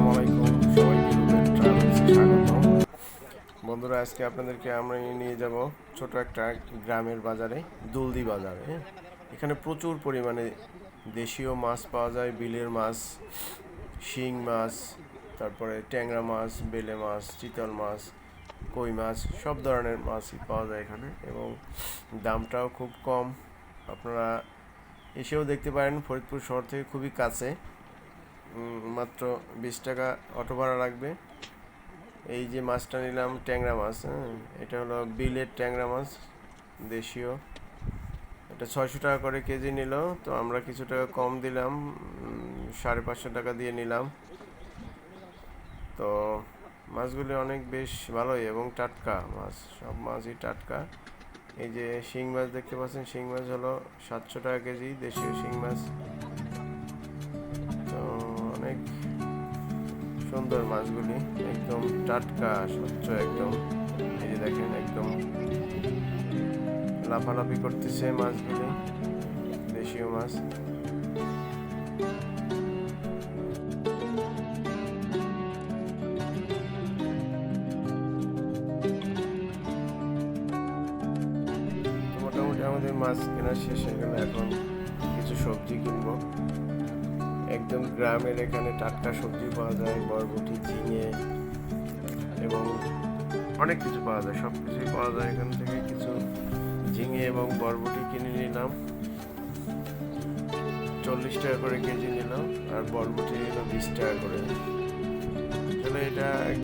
আসসালামু সবাইকে রুবেল ট্রাভেলসে স্বাগত বন্ধুরা, আজকে আপনাদেরকে আমরা নিয়ে যাব ছোট একটা গ্রামের বাজারে, দুলদি বাজারে। এখানে প্রচুর পরিমাণে দেশীয় মাছ পাওয়া যায়, বিলের মাছ, শিং মাছ, তারপরে ট্যাংরা মাছ, বেলে মাছ, চিতল মাছ, কই মাছ, সব ধরনের মাছই পাওয়া যায় এখানে এবং দামটাও খুব কম। আপনারা এসেও দেখতে পারেন ফরিদপুর শহর থেকে খুবই কাছে। মাত্র বিশ টাকা অটো ভাড়া লাগবে। এই যে মাছটা নিলাম, ট্যাংরা মাছ হ্যাঁ? এটা হলো বিলের ট্যাংরা মাছ, দেশীয়। এটা ছয়শো টাকা করে কেজি নিল, তো আমরা কিছু টাকা কম দিলাম সাড়ে পাঁচশো টাকা দিয়ে নিলাম। তো মাছগুলি অনেক বেশ ভালোই এবং টাটকা মাছ, সব মাছই টাটকা। এই যে শিং মাছ দেখতে পাচ্ছেন, শিং মাছ হলো সাতশো টাকা কেজি, দেশীয় শিং মাছ। সুন্দর মাছগুলি একদম টাটকা, স্বচ্ছ একদম। এই যে দেখেন, একদম লাফালাফি করতেছে মাছগুলি, দেশীয় মাছ। মোটামুটি আমাদের মাছ কেনা শেষ হয়ে গেল, এখন কিছু সবজি কিনবো। একদম গ্রামের এখানে টাটকা সবজি পাওয়া যায়, বরবটি, ঝিঙে এবং অনেক কিছু পাওয়া যায়। সব কিছুই পাওয়া যায়। এখান থেকে কিছু ঝিঙে এবং বরবটি কিনে নিলাম। চল্লিশ টাকা করে কেজি নিলাম। আর বরবটি নিলাম বিশ টাকা করে। তাহলে এটা